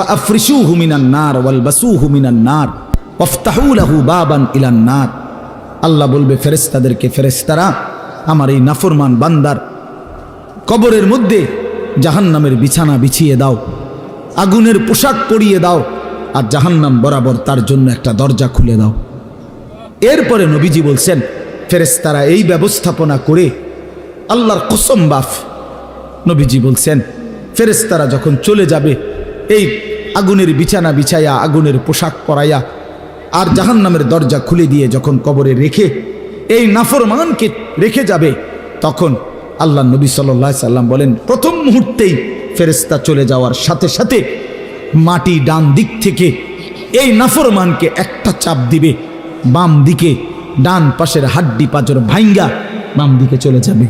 ফাফরিসু হুমিনান নার ওয়ালবাসু হুমিনান নার ওফতাহুলাহু বাবান ইলান নার। আল্লাহ বলবে ফেরেস্তাদেরকে ফেরেস্তারা আমার এই নাফরমান বান্দার কবরের মধ্যে জাহান্নামের বিছানা বিছিয়ে দাও, আগুনের পোশাক পরিয়ে দাও, আর জাহান্নাম বরাবর তার জন্য একটা দরজা খুলে দাও। এরপরে নবীজি বলছেন ফেরেস্তারা এই ব্যবস্থাপনা করে আল্লাহর কসম বাফ। নবীজি বলছেন ফেরেস্তারা যখন চলে যাবে, এই আগুনের বিছানা বিছাইয়া আগুনের পোশাক পরাইয়া, আর জাহান্নামের দরজা খুলে দিয়ে যখন কবরে রেখে এই নাফরমানকে রেখে যাবে, তখন আল্লাহ নবী সাল্লাহ সাল্লাম বলেন, প্রথম মুহূর্তেই ফেরেস্তা চলে যাওয়ার সাথে সাথে মাটি ডান দিক থেকে এই নাফরমানকে একটা চাপ দিবে, বাম দিকে ডান পাশের হাড্ডি পাঁচর ভাইঙ্গা বাম দিকে চলে যাবে।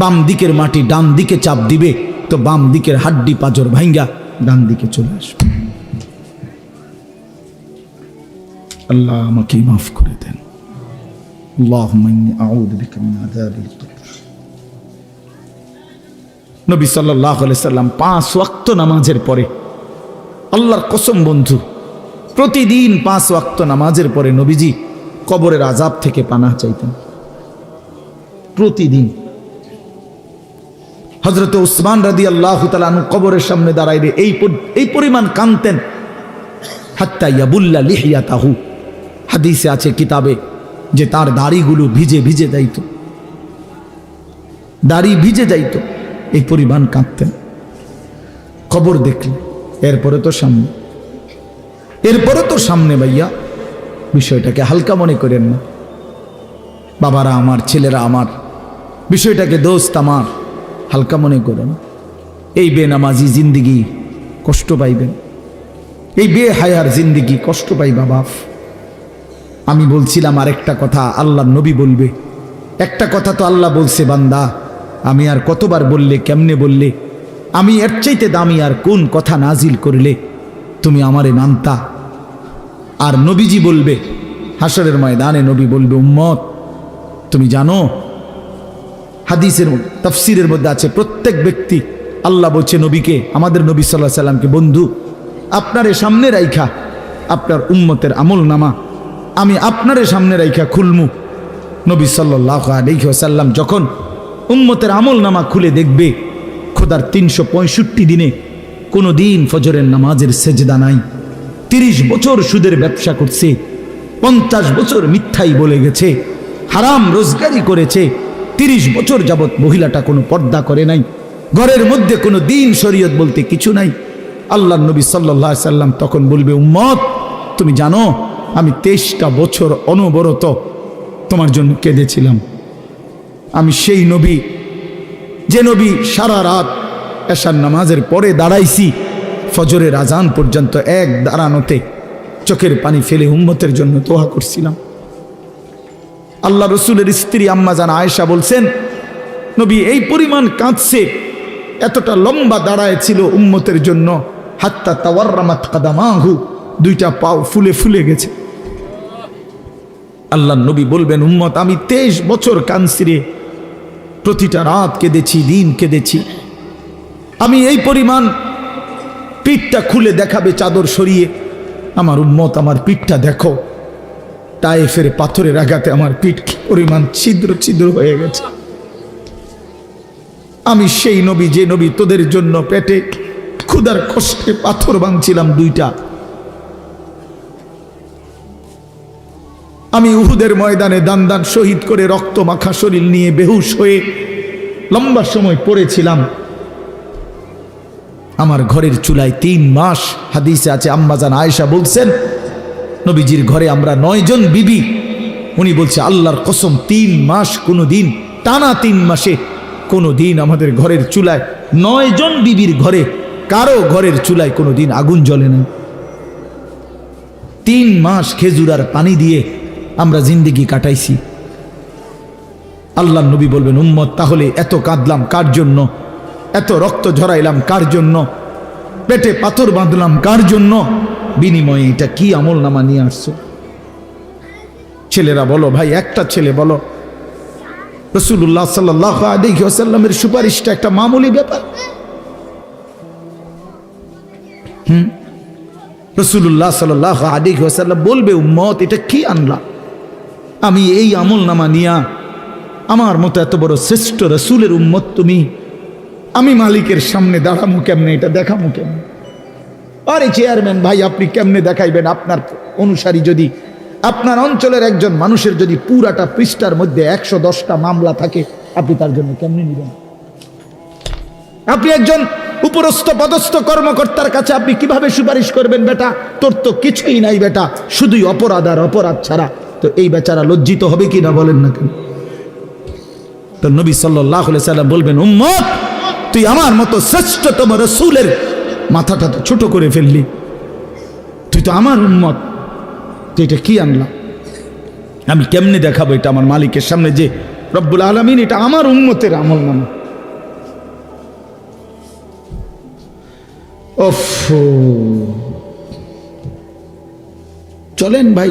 বাম দিকের মাটি ডান দিকে চাপ দিবে, তো বাম দিকের হাড্ডি পাঁচর ভাইঙ্গা ডান দিকে চলে আসবে। আল্লাহ আমাকে মাফ করে দেন। নবী সাল্লাহ সাল্লাম পাঁচ ওয়াক্ত নামাজের পরে, আল্লাহর কসম বন্ধু, প্রতিদিন পাঁচ ওয়াক্ত নামাজের পরে নবীজি কবরের আজাব থেকে পানা চাইতেন। প্রতিদিন। হজরত উসমান রাদি আল্লাহ তালানু কবরের সামনে দাঁড়াইলে এই এই পরিমাণ কানতেন হাত্তা ইয়াবুল্লা লিহিয়া তাহু হাদিসে আছে কিতাবে যে তার দাড়িগুলো ভিজে ভিজে যাইত। দাড়ি ভিজে যাইত। এই পরিমাণ কাঁদতেন। খবর দেখলে এরপরে তো সামনে। এরপরে তো সামনে ভাইয়া। বিষয়টাকে হালকা মনে করেন না। বাবারা আমার, ছেলেরা আমার। বিষয়টাকে দোস্ত আমার। হালকা মনে করেন। এই বেনামাজি জিন্দিগি কষ্ট পাইবেন। এই বে হায়ার জিন্দিগি কষ্ট পাই বাপ। আমি বলছিলাম আরেকটা কথা, আল্লাহ নবী বলবে। একটা কথা তো আল্লাহ বলছে, বান্দা, আমি আর কতবার বললে, কেমনে বললে? আমি এর চাইতে দামি আর কোন কথা নাজিল করলে? তুমি আমারে মানতা। আর নবীজি বলবে হাসরের ময়দানে নবী বলবে, উম্মত, তুমি জানো, হাদিসের তাফসিরের মধ্যে আছে, প্রত্যেক ব্যক্তি, আল্লাহ বলছে নবীকে, আমাদের নবী সাল্লাহ সাল্লামকে, বন্ধু, আপনারে সামনে রাইখা, আপনার উম্মতের আমল নামা আমি আপনারে সামনে রাইখা খুলমু। নবী সাল্লাহ আলহিহাসাল্লাম যখন উম্মতের আমল নামা খুলে দেখবে, খোদার তিনশো পঁয়ষট্টি দিনে কোনো দিন ফজরের নামাজের সেজদা নাই। তিরিশ বছর সুদের ব্যবসা করছে, পঞ্চাশ বছর মিথ্যাই বলে গেছে, হারাম রোজগারি করেছে, তিরিশ বছর যাবৎ মহিলাটা কোনো পর্দা করে নাই, ঘরের মধ্যে কোনো দিন শরীয়ত বলতে কিছু নাই। আল্লাহ নবী সাল্লাহ সাল্লাম তখন বলবে, উম্মত, তুমি জানো আমি তেইশটা বছর অনবরত তোমার জন্য কেঁদেছিলাম। আমি সেই নবী, যে নবী সারা রাত এশার নামাজের পরে দাঁড়াইছি, ফজরের আজান পর্যন্ত এক দাঁড়ানোতে চোখের পানি ফেলে উম্মতের জন্য তোহা করছিলাম। আল্লাহ রসুলের স্ত্রী আম্মা জান আয়েশা বলছেন, নবী, এই পরিমাণ কাঁদছে, এতটা লম্বা দাঁড়ায় ছিল উম্মতের জন্য, হাত্তা তাওয়ার্রামাত কাদামাহু, দুইটা পাও ফুলে ফুলে গেছে। আল্লাহ নবী বলবেন, উম্মত, আমি তেইশ বছর কানছি রে প্রতিটা রাত কেঁদেছি, দিন কেঁদেছি। আমি এই পরিমাণ পিঠটা খুলে দেখাবে চাদর সরিয়ে। আমার উম্মত, আমার পিঠটা দেখো। টায়ে টাইফের পাথরের আঘাতে আমার পিঠ পরিমাণ ছিদ্র ছিদ্র হয়ে গেছে। আমি সেই নবী, যে নবী তোদের জন্য পেটে ক্ষুদার কষ্টে পাথর ভাঙছিলাম দুইটা। আমি উহুদের ময়দানে দান দান শহীদ করে রক্ত মাখা শরীর নিয়ে বেহুশ হয়ে লম্বা সময় পড়েছিলাম। আমার ঘরের চুলায় তিন মাস হাদিসে আছে, আম্মাজান আয়েশা বলছেন, নবীজির ঘরে আমরা নয়জন বিবি। উনি বলছে, আল্লাহর কসম, তিন মাস কোনো দিন টানা তিন মাসে কোনো দিন আমাদের ঘরের চুলায় নয়জন বিবির ঘরে, কারও ঘরের চুলায় কোনো দিন আগুন জ্বলে না। তিন মাস খেজুর আর পানি দিয়ে আমরা জিন্দিগি কাটাইছি। আল্লাহ নবী বলবেন, উম্মত, তাহলে এত কাঁদলাম কার জন্য? এত রক্ত ঝরাইলাম কার জন্য? পেটে পাথর বাঁধলাম কার জন্য? বিনিময়ে এটা কি আমল নামা নিয়ে আসছো? ছেলেরা বলো, ভাই, একটা ছেলে বলো। রসুল্লাহ সাল্লাহ আলিহাসাল্লামের সুপারিশটা একটা মামুলি ব্যাপার। হুম? রসুল্লাহ সাল আলী ওসাল্লাম বলবে, উম্মত, এটা কি আনলা? আমি এই আমল নামা নিয়া আমার মতো এত বড় শ্রেষ্ঠ রসুলের উম্মত তুমি। আমি মালিকের সামনে দাঁড়ামু কেমনে, এটা দেখামু কেমনে? আরে চেয়ারম্যান ভাই, আপনি কেমনে দেখাইবেন? আপনার অনুসারী যদি, আপনার অঞ্চলের একজন মানুষের যদি পুরাটা পৃষ্ঠার মধ্যে একশো দশটা মামলা থাকে, আপনি তার জন্য কেমনে নেবেন? আপনি একজন উপরস্থ পদস্থ কর্মকর্তার কাছে আপনি কীভাবে সুপারিশ করবেন বেটা? তোর তো কিছুই নাই বেটা। শুধুই অপরাধ আর অপরাধ ছাড়া। তো এই বেচারা লজ্জিত হবে কি না বলেন না কেন? তো নবী সাল্লাহ সাল্লাম বলবেন, উম্মত, তুই আমার মতো শ্রেষ্ঠতম রসুলের মাথাটা তো ছোট করে ফেললি। তুই তো আমার উম্মত। তুই এটা কি আনলাম আমি কেমনে দেখাবো এটা আমার মালিকের সামনে যে রব্বুল আলমিন এটা আমার উম্মতের আমল নামা। চলেন ভাই।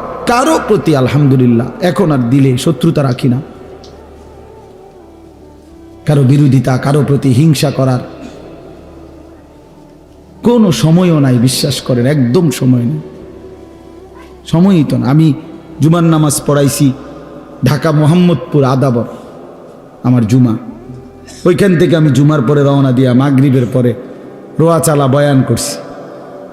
কারও প্রতি আলহামদুলিল্লাহ এখন আর দিলে শত্রুতা রাখি না। কারও বিরোধিতা, কারও প্রতি হিংসা করার কোনো সময়ও নাই, বিশ্বাস করেন, একদম সময় নেই। সময়ই তো না। আমি জুমার নামাজ পড়াইছি ঢাকা মোহাম্মদপুর আদাবর, আমার জুমা। ওইখান থেকে আমি জুমার পরে রওনা দিয়া মাগরিবের পরে রোয়াচালা বয়ান করছি।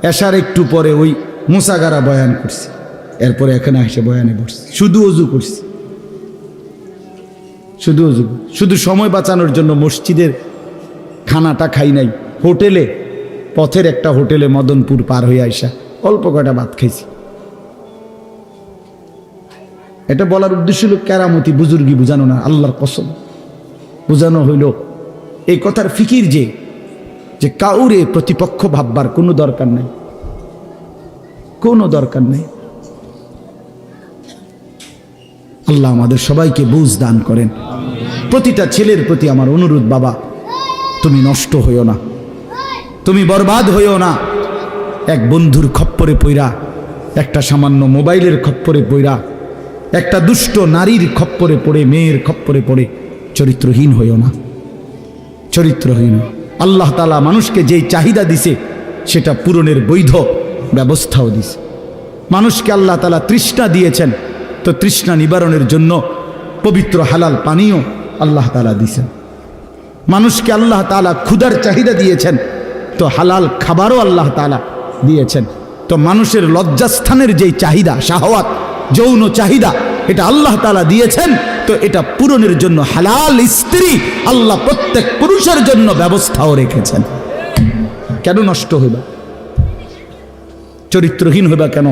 এশার একটু পরে ওই মুসাগারা বয়ান করছি। এরপরে এখানে এসে বয়ানে বসছি। শুধু অজু করছি। শুধু অজু। শুধু সময় বাঁচানোর জন্য মসজিদের খানাটা খাই নাই। হোটেলে, পথের একটা হোটেলে মদনপুর পার হয়ে আইসা অল্প কয়টা ভাত খাইছি। এটা বলার উদ্দেশ্য হলো কেরামতি বুজুর্গি বুঝানো না, আল্লাহর কসম। বোঝানো হইল এই কথার ফিকির যে যে কাউরে প্রতিপক্ষ ভাববার কোনো দরকার নেই। কোনো দরকার নেই। আল্লাহ আমাদের সবাইকে বুঝ দান করেন। প্রতিটা ছেলের প্রতি আমার অনুরোধ, বাবা, তুমি নষ্ট হইও না। তুমি বরবাদ হইও না। এক বন্ধুর খপ্পরে পইরা, একটা সামান্য মোবাইলের খপ্পরে পইরা, একটা দুষ্ট নারীর খপ্পরে পড়ে, মেয়ের খপ্পরে পড়ে, চরিত্রহীন হইও না। চরিত্রহীন। আল্লাহ তালা মানুষকে যেই চাহিদা দিছে, সেটা পূরণের বৈধ ব্যবস্থাও দিছে। মানুষকে আল্লাহ তালা তৃষ্ণা দিয়েছেন। তো তৃষ্ণা নিবারণের জন্য পবিত্র হালাল পানীয় আল্লাহ তালা দিছেন মানুষকে আল্লাহ তালা ক্ষুধার চাহিদা দিয়েছেন, তো হালাল খাবারও আল্লাহ তালা দিয়েছেন। তো মানুষের লজ্জাস্থানের যেই চাহিদা, শাহওয়াত, যৌন চাহিদা, এটা আল্লাহ তালা দিয়েছেন, তো এটা পূরণের জন্য হালাল স্ত্রী আল্লাহ প্রত্যেক পুরুষের জন্য ব্যবস্থাও রেখেছেন। কেন নষ্ট হইবা? চরিত্রহীন হইবা কেন?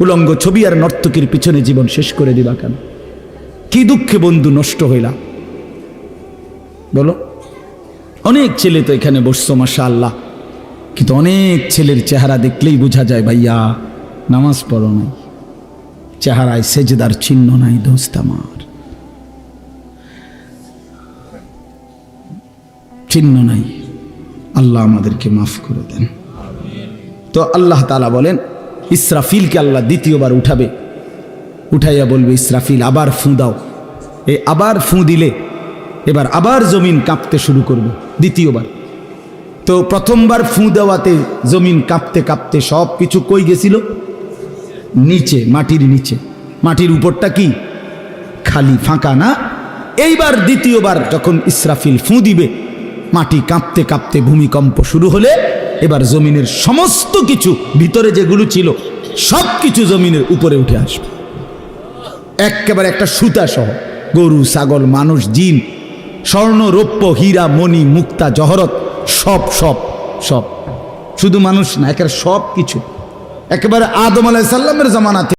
উলঙ্গ ছবি আর নর্তকীর পিছনে জীবন শেষ করে দিবা কেন? কি দুঃখে বন্ধু নষ্ট হইলা? বলো। অনেক ছেলে তো এখানে বসছো মাসা আল্লাহ কিন্তু অনেক ছেলের চেহারা দেখলেই বোঝা যায়, ভাইয়া, নামাজ পড়ো নাই। চেহারায় সেজদার চিহ্ন নাই, দোস্ত আমার। চিহ্ন নাই। আল্লাহ আমাদেরকে মাফ করে দেন। তো আল্লাহ তালা বলেন ইসরাফিলকে আল্লাহ দ্বিতীয়বার উঠাবে। উঠাইয়া বলবে, ইসরাফিল, আবার ফুঁ দাও। এই আবার ফুঁ দিলে এবার আবার জমিন কাঁপতে শুরু করবে, দ্বিতীয়বার। তো প্রথমবার ফুঁ দেওয়াতে জমিন কাঁপতে কাঁপতে সব কিছু কই গেছিল? নিচে, মাটির নিচে। মাটির উপরটা কি? খালি, ফাঁকা না? এইবার দ্বিতীয়বার যখন ইসরাফিল ফুঁ দিবে, মাটি কাঁপতে কাঁপতে ভূমিকম্প শুরু হলে এবার জমিনের সমস্ত কিছু ভিতরে যেগুলো ছিল সব কিছু জমিনের উপরে উঠে আসবে। একেবারে একটা সুতা সহ, গরু, ছাগল, মানুষ, জিন, স্বর্ণ, রৌপ্য, হীরা, মণি, মুক্তা, জহরত, সব সব সব। শুধু মানুষ না, একেবারে সব কিছু একেবারে আদম আলাইসাল্লামের জমানা